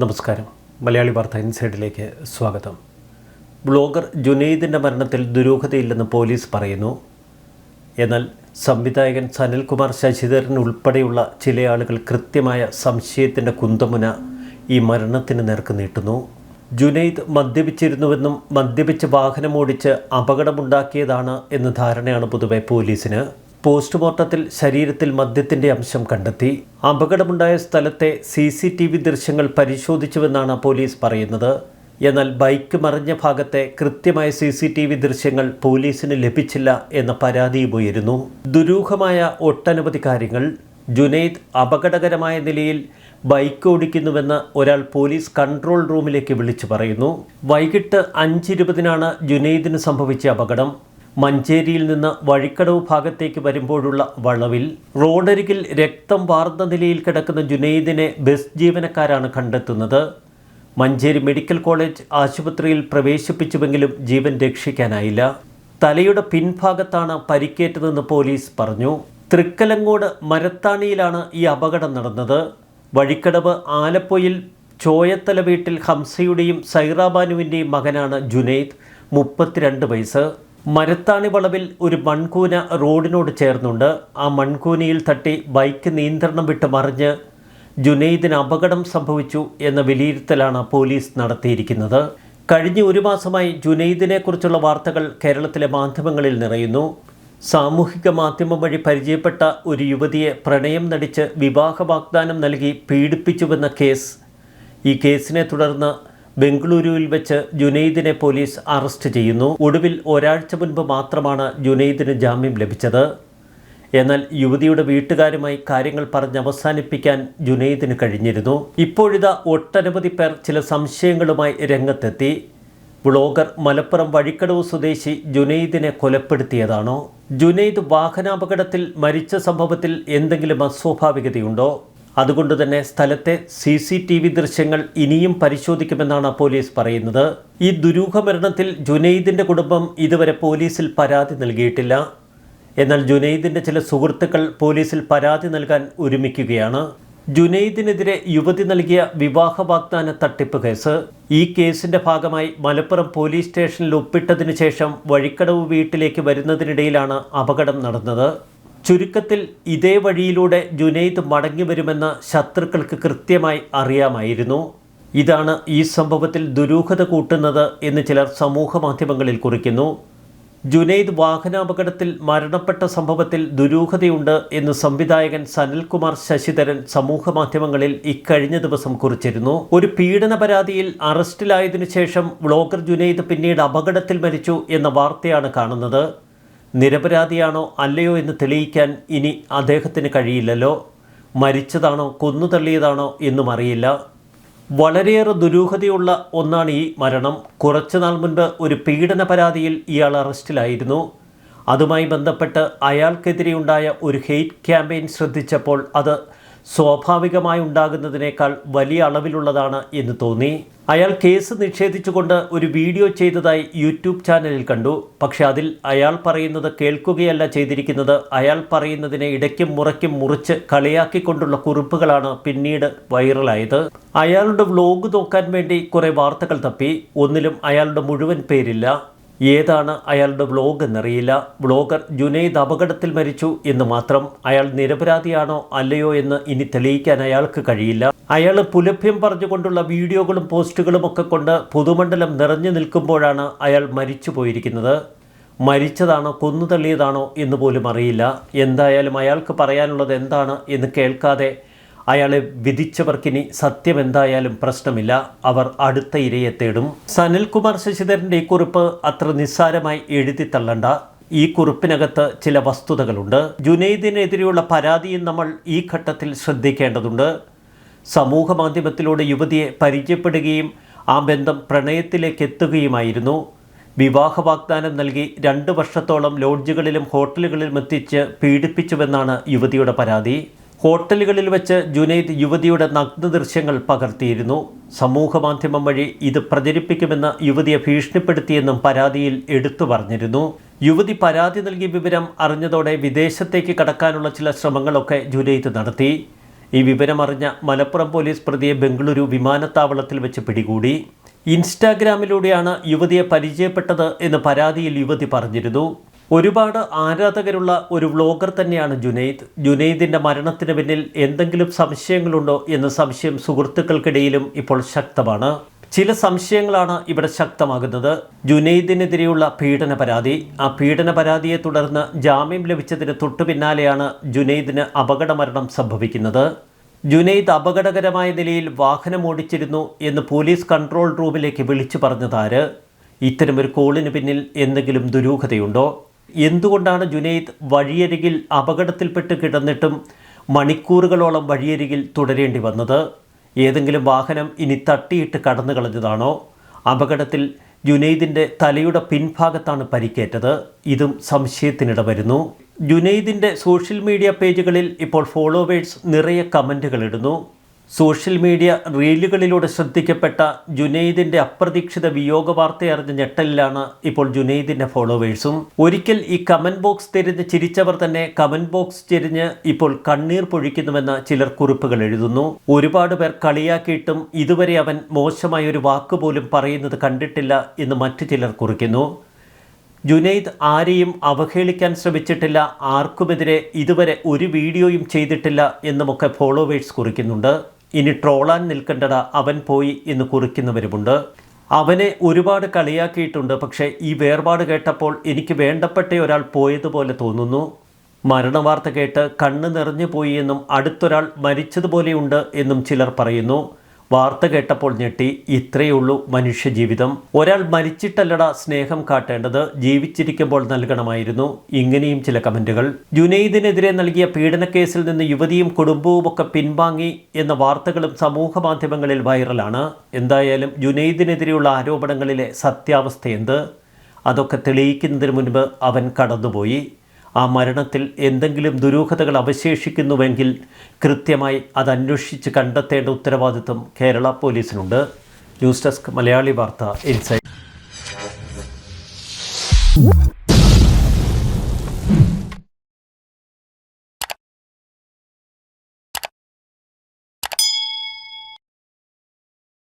നമസ്കാരം. മലയാളി വാർത്ത ഇൻസൈഡിലേക്ക് സ്വാഗതം. ബ്ലോഗർ ജുനൈദിന്റെ മരണത്തിൽ ദുരൂഹതയില്ലെന്ന് പോലീസ് പറയുന്നു. എന്നാൽ സംവിധായകൻ സനിൽകുമാർ ശശിധരൻ ഉൾപ്പെടെയുള്ള ചില ആളുകൾ കൃത്യമായ സംശയത്തിന്റെ കുന്തമുന ഈ മരണത്തിന് നേർക്ക് നീട്ടുന്നു. ജുനൈദ് മദ്യപിച്ചിരുന്നുവെന്നും മദ്യപിച്ച് വാഹനമോടിച്ച് അപകടമുണ്ടാക്കിയതാണ് എന്ന ധാരണയാണ് പൊതുവെ പോലീസിന്. പോസ്റ്റ്മോർട്ടത്തിൽ ശരീരത്തിൽ മദ്യത്തിന്റെ അംശം കണ്ടെത്തി. അപകടമുണ്ടായ സ്ഥലത്തെ സി സി ടി വി ദൃശ്യങ്ങൾ പരിശോധിച്ചുവെന്നാണ് പോലീസ് പറയുന്നത്. എന്നാൽ ബൈക്ക് മറിഞ്ഞ ഭാഗത്തെ കൃത്യമായ സി സി ടി വി ദൃശ്യങ്ങൾ പോലീസിന് ലഭിച്ചില്ല എന്ന പരാതിയും ഉയരുന്നു. ദുരൂഹമായ ഒട്ടനവധി കാര്യങ്ങൾ. ജുനൈദ് അപകടകരമായ നിലയിൽ ബൈക്ക് ഓടിക്കുന്നുവെന്ന് ഒരാൾ പോലീസ് കൺട്രോൾ റൂമിലേക്ക് വിളിച്ചു പറയുന്നു. വൈകിട്ട് അഞ്ചിരുപതിനാണ് ജുനൈദിന് സംഭവിച്ച അപകടം. മഞ്ചേരിയിൽ നിന്ന് വഴിക്കടവ് ഭാഗത്തേക്ക് വരുമ്പോഴുള്ള വളവിൽ റോഡരികിൽ രക്തം വാർന്ന നിലയിൽ കിടക്കുന്ന ജുനൈദിനെ ബസ് ജീവനക്കാരാണ് കണ്ടെത്തുന്നത്. മഞ്ചേരി മെഡിക്കൽ കോളേജ് ആശുപത്രിയിൽ പ്രവേശിപ്പിച്ചുവെങ്കിലും ജീവൻ രക്ഷിക്കാനായില്ല. തലയുടെ പിൻഭാഗത്താണ് പരിക്കേറ്റതെന്ന് പോലീസ് പറഞ്ഞു. തൃക്കലങ്ങോട് മരത്താണിയിലാണ് ഈ അപകടം നടന്നത്. വഴിക്കടവ് ആലപ്പൊയിൽ ചോയത്തല വീട്ടിൽ ഹംസയുടെയും സൈറാബാനുവിന്റെയും മകനാണ് ജുനൈദ് മുപ്പത്തിരണ്ട് വയസ്സ്. മരത്താണി വളവിൽ ഒരു മൺകൂന റോഡിനോട് ചേർന്നുണ്ട്. ആ മൺകൂനയിൽ തട്ടി ബൈക്ക് നിയന്ത്രണം വിട്ട് മറിഞ്ഞ് ജുനൈദിന് അപകടം സംഭവിച്ചു എന്ന വിലയിരുത്തലാണ് പോലീസ് നടത്തിയിരിക്കുന്നത്. കഴിഞ്ഞ ഒരു മാസമായി ജുനൈദിനെക്കുറിച്ചുള്ള വാർത്തകൾ കേരളത്തിലെ മാധ്യമങ്ങളിൽ നിറയുന്നു. സാമൂഹിക മാധ്യമം വഴി പരിചയപ്പെട്ട ഒരു യുവതിയെ പ്രണയം നടിച്ച് വിവാഹ വാഗ്ദാനം നൽകി പീഡിപ്പിച്ചുവെന്ന കേസ്. ഈ കേസിനെ തുടർന്ന് ബംഗളൂരുവിൽ വെച്ച് ജുനൈദിനെ പോലീസ് അറസ്റ്റ് ചെയ്യുന്നു. ഒടുവിൽ ഒരാഴ്ച മുൻപ് മാത്രമാണ് ജുനൈദിന് ജാമ്യം ലഭിച്ചത്. എന്നാൽ യുവതിയുടെ വീട്ടുകാരുമായി കാര്യങ്ങൾ പറഞ്ഞ് അവസാനിപ്പിക്കാൻ ജുനൈദിന് കഴിഞ്ഞിരുന്നു. ഇപ്പോഴിതാ ഒട്ടനവധി പേർ ചില സംശയങ്ങളുമായി രംഗത്തെത്തി. വ്ളോഗർ മലപ്പുറം വഴിക്കടവ് സ്വദേശി ജുനൈദിനെ കൊലപ്പെടുത്തിയതാണോ? ജുനൈദ് വാഹനാപകടത്തിൽ മരിച്ച സംഭവത്തിൽ എന്തെങ്കിലും അസ്വാഭാവികതയുണ്ടോ? അതുകൊണ്ട് തന്നെ സ്ഥലത്തെ സി സി ടി വി ദൃശ്യങ്ങൾ ഇനിയും പരിശോധിക്കുമെന്നാണ് പോലീസ് പറയുന്നത്. ഈ ദുരൂഹ മരണത്തിൽ ജുനൈദിന്റെ കുടുംബം ഇതുവരെ പോലീസിൽ പരാതി നൽകിയിട്ടില്ല. എന്നാൽ ജുനൈദിന്റെ ചില സുഹൃത്തുക്കൾ പോലീസിൽ പരാതി നൽകാൻ ഒരുമിക്കുകയാണ്. ജുനൈദിനെതിരെ യുവതി നൽകിയ വിവാഹ വാഗ്ദാന തട്ടിപ്പ് കേസ്. ഈ കേസിന്റെ ഭാഗമായി മലപ്പുറം പോലീസ് സ്റ്റേഷനിൽ ഒപ്പിട്ടതിനു ശേഷം വഴിക്കടവ് വീട്ടിലേക്ക് വരുന്നതിനിടയിലാണ് അപകടം നടന്നത്. ചുരുക്കത്തിൽ ഇതേ വഴിയിലൂടെ ജുനൈദ് മടങ്ങി വരുമെന്ന് ശത്രുക്കൾക്ക് കൃത്യമായി അറിയാമായിരുന്നു. ഇതാണ് ഈ സംഭവത്തിൽ ദുരൂഹത കൂട്ടുന്നത് എന്ന് ചിലർ സമൂഹ മാധ്യമങ്ങളിൽ കുറിക്കുന്നു. ജുനൈദ് വാഹനാപകടത്തിൽ മരണപ്പെട്ട സംഭവത്തിൽ ദുരൂഹതയുണ്ട് എന്ന് സംവിധായകൻ സനൽകുമാർ ശശിധരൻ സമൂഹ മാധ്യമങ്ങളിൽ ഇക്കഴിഞ്ഞ ദിവസം കുറിച്ചിരുന്നു. ഒരു പീഡന പരാതിയിൽ അറസ്റ്റിലായതിനു ശേഷം വ്ളോഗർ ജുനൈദ് പിന്നീട് അപകടത്തിൽ മരിച്ചു എന്ന വാർത്തയാണ് കാണുന്നത്. നിരപരാധിയാണോ അല്ലയോ എന്ന് തെളിയിക്കാൻ ഇനി അദ്ദേഹത്തിന് കഴിയില്ലല്ലോ? മരിച്ചതാണോ കൊന്നുതള്ളിയതാണോ എന്നും അറിയില്ല. വളരെയേറെ ദുരൂഹതയുള്ള ഒന്നാണ് ഈ മരണം. കുറച്ചുനാൾ മുൻപ് ഒരു പീഡന പരാതിയിൽ ഇയാൾ അറസ്റ്റിലായിരുന്നു. അതുമായി ബന്ധപ്പെട്ട് അയാൾക്കെതിരെയുണ്ടായ ഒരു ഹെയ്റ്റ് ക്യാമ്പയിൻ ശ്രദ്ധിച്ചപ്പോൾ അത് സ്വാഭാവികമായി ഉണ്ടാകുന്നതിനേക്കാൾ വലിയ അളവിലുള്ളതാണ് എന്ന് തോന്നി. അയാൾ കേസ് നിഷേധിച്ചുകൊണ്ട് ഒരു വീഡിയോ ചെയ്തതായി യൂട്യൂബ് ചാനലിൽ കണ്ടു. പക്ഷെ അതിൽ അയാൾ പറയുന്നത് കേൾക്കുകയല്ല ചെയ്തിരിക്കുന്നത്. അയാൾ പറയുന്നതിനെ ഇടയ്ക്കും മുറയ്ക്കും മുറിച്ച് കളിയാക്കിക്കൊണ്ടുള്ള കുറിപ്പുകളാണ് പിന്നീട് വൈറലായത്. അയാളുടെ വ്ലോഗ് നോക്കാൻ വേണ്ടി കുറേ വാർത്തകൾ തപ്പി. ഒന്നിലും അയാളുടെ മുഴുവൻ പേരില്ല. ഏതാണ് അയാളുടെ വ്ലോഗ് എന്നറിയില്ല. വ്ലോഗർ ജുനൈദ് അപകടത്തിൽ മരിച്ചു എന്ന് മാത്രം അയാൾ നിരപരാധിയാണോ അല്ലയോ എന്ന് ഇനി തെളിയിക്കാൻ അയാൾക്ക് കഴിയില്ല. അയാൾ പുലഭ്യം പറഞ്ഞുകൊണ്ടുള്ള വീഡിയോകളും പോസ്റ്റുകളും ഒക്കെ കൊണ്ട് പൊതുമണ്ഡലം നിറഞ്ഞു നിൽക്കുമ്പോഴാണ് അയാൾ മരിച്ചു പോയിരിക്കുന്നത്. മരിച്ചതാണോ കൊന്നുതള്ളിയതാണോ എന്ന് പോലും അറിയില്ല. എന്തായാലും അയാൾക്ക് പറയാനുള്ളത് എന്താണ് എന്ന് കേൾക്കാതെ അയാളെ വിധിച്ചവർക്കിനി സത്യം എന്തായാലും പ്രശ്നമില്ല. അവർ അടുത്ത ഇരയെ തേടും. സനിൽകുമാർ ശശിധരന്റെ ഈ കുറിപ്പ് അത്ര നിസ്സാരമായി എഴുതി തള്ളണ്ട. ഈ കുറിപ്പിനകത്ത് ചില വസ്തുതകളുണ്ട്. ജുനൈദിനെതിരെയുള്ള പരാതിയും നമ്മൾ ഈ ഘട്ടത്തിൽ ശ്രദ്ധിക്കേണ്ടതുണ്ട്. സമൂഹ മാധ്യമത്തിലൂടെ യുവതിയെ പരിചയപ്പെടുകയും ആ ബന്ധം പ്രണയത്തിലേക്ക് എത്തുകയുമായിരുന്നു. വിവാഹ വാഗ്ദാനം നൽകി രണ്ട് വർഷത്തോളം ലോഡ്ജുകളിലും ഹോട്ടലുകളിലും എത്തിച്ച് പീഡിപ്പിച്ചുവെന്നാണ് യുവതിയുടെ പരാതി. ഹോട്ടലുകളിൽ വെച്ച് ജുനൈദ് യുവതിയുടെ നഗ്ന ദൃശ്യങ്ങൾ പകർത്തിയിരുന്നു. സമൂഹ മാധ്യമം വഴി ഇത് പ്രചരിപ്പിക്കുമെന്ന് യുവതിയെ ഭീഷണിപ്പെടുത്തിയെന്നും പരാതിയിൽ എടുത്തു പറഞ്ഞിരുന്നു. യുവതി പരാതി നൽകിയ വിവരം അറിഞ്ഞതോടെ വിദേശത്തേക്ക് കടക്കാനുള്ള ചില ശ്രമങ്ങളൊക്കെ ജുനൈദ് നടത്തി. ഈ വിവരമറിഞ്ഞ മലപ്പുറം പോലീസ് പ്രതിയെ ബംഗളൂരു വിമാനത്താവളത്തിൽ വെച്ച് പിടികൂടി. ഇൻസ്റ്റാഗ്രാമിലൂടെയാണ് യുവതിയെ പരിചയപ്പെട്ടത് എന്ന് പരാതിയിൽ യുവതി പറഞ്ഞിരുന്നു. ഒരുപാട് ആരാധകരുള്ള ഒരു വ്ളോഗർ തന്നെയാണ് ജുനൈദ്. ജുനൈദിന്റെ മരണത്തിന് പിന്നിൽ എന്തെങ്കിലും സംശയങ്ങളുണ്ടോ എന്ന സംശയം സുഹൃത്തുക്കൾക്കിടയിലും ഇപ്പോൾ ശക്തമാണ്. ചില സംശയങ്ങളാണ് ഇവിടെ ശക്തമാകുന്നത്. ജുനൈദിനെതിരെയുള്ള പീഡന പരാതി. ആ പീഡന പരാതിയെ തുടർന്ന് ജാമ്യം ലഭിച്ചതിന് തൊട്ടു പിന്നാലെയാണ് ജുനൈദിന് അപകടമരണം സംഭവിക്കുന്നത്. ജുനൈദ് അപകടകരമായ നിലയിൽ വാഹനം ഓടിച്ചിരുന്നു എന്ന് പോലീസ് കൺട്രോൾ റൂമിലേക്ക് വിളിച്ചു പറഞ്ഞതാര്? ഇത്തരമൊരു കോളിന് പിന്നിൽ എന്തെങ്കിലും ദുരൂഹതയുണ്ടോ? എന്തുകൊണ്ടാണ് ജുനൈദ് വഴിയരികിൽ അപകടത്തിൽപ്പെട്ട് കിടന്നിട്ടും മണിക്കൂറുകളോളം വഴിയരികിൽ തുടരേണ്ടി വന്നത്? ഏതെങ്കിലും വാഹനം ഇനി തട്ടിയിട്ട് കടന്നു കളഞ്ഞതാണോ? അപകടത്തിൽ ജുനൈദിന്റെ തലയുടെ പിൻഭാഗത്താണ് പരിക്കേറ്റത്. ഇതും സംശയത്തിനിട വരുന്നു. ജുനൈദിന്റെ സോഷ്യൽ മീഡിയ പേജുകളിൽ ഇപ്പോൾ ഫോളോവേഴ്സ് നിറയെ കമന്റുകൾ ഇടുന്നു. സോഷ്യൽ മീഡിയ റീലുകളിലൂടെ ശ്രദ്ധിക്കപ്പെട്ട ജുനൈദിന്റെ അപ്രതീക്ഷിത വിയോഗ വാർത്തയറിഞ്ഞ ഞെട്ടലിലാണ് ഇപ്പോൾ ജുനൈദിന്റെ ഫോളോവേഴ്സും. ഒരിക്കൽ ഈ കമന്റ് ബോക്സ് തിരിഞ്ഞ് ചിരിച്ചവർ തന്നെ കമന്റ് ബോക്സ് തിരിഞ്ഞ് ഇപ്പോൾ കണ്ണീർ പൊഴിക്കുന്നുവെന്ന് ചിലർ കുറിപ്പുകൾ എഴുതുന്നു. ഒരുപാട് പേർ കളിയാക്കിയിട്ടും ഇതുവരെ അവൻ മോശമായ ഒരു വാക്ക് പോലും പറയുന്നത് കണ്ടിട്ടില്ല എന്ന് മറ്റു ചിലർ കുറിക്കുന്നു. ജുനൈദ് ആരെയും അവഹേളിക്കാൻ ശ്രമിച്ചിട്ടില്ല ആർക്കുമെതിരെ ഇതുവരെ ഒരു വീഡിയോയും ചെയ്തിട്ടില്ല എന്നുമൊക്കെ ഫോളോവേഴ്സ് കുറിക്കുന്നുണ്ട്. ഇനി ട്രോളാൻ നിൽക്കേണ്ടട അവൻ പോയി എന്ന് കുറിക്കുന്നവരുമുണ്ട്. അവനെ ഒരുപാട് കളിയാക്കിയിട്ടുണ്ട് പക്ഷേ ഈ വേർപാട് കേട്ടപ്പോൾ എനിക്ക് വേണ്ടപ്പെട്ട ഒരാൾ പോയതുപോലെ തോന്നുന്നു. മരണവാർത്ത കേട്ട് കണ്ണ് നിറഞ്ഞു പോയി എന്നും അടുത്തൊരാൾ മരിച്ചതുപോലെയുണ്ട് എന്നും ചിലർ പറയുന്നു. വാർത്ത കേട്ടപ്പോൾ ഞെട്ടി ഇത്രയേ ഉള്ളൂ മനുഷ്യജീവിതം. ഒരാൾ മരിച്ചിട്ടല്ലട സ്നേഹം കാട്ടേണ്ടത് ജീവിച്ചിരിക്കുമ്പോൾ നൽകണമായിരുന്നു. ഇങ്ങനെയും ചില കമന്റുകൾ ജുനൈദിനെതിരെ നൽകിയ പീഡനക്കേസിൽ നിന്ന് യുവതിയും കുടുംബവും ഒക്കെ പിൻവാങ്ങി എന്ന വാർത്തകളും സമൂഹ മാധ്യമങ്ങളിൽ വൈറലാണ്. എന്തായാലും ജുനൈദിനെതിരെയുള്ള ആരോപണങ്ങളിലെ സത്യാവസ്ഥ എന്ത്? അതൊക്കെ തെളിയിക്കുന്നതിന് മുൻപ് അവൻ കടന്നുപോയി. ആ മരണത്തിൽ എന്തെങ്കിലും ദുരൂഹതകൾ അവശേഷിക്കുന്നുവെങ്കിൽ കൃത്യമായി അത് അന്വേഷിച്ച് കണ്ടെത്തേണ്ട ഉത്തരവാദിത്വം Kerala പോലീസിനുണ്ട്. News desk Malayali Vartha insight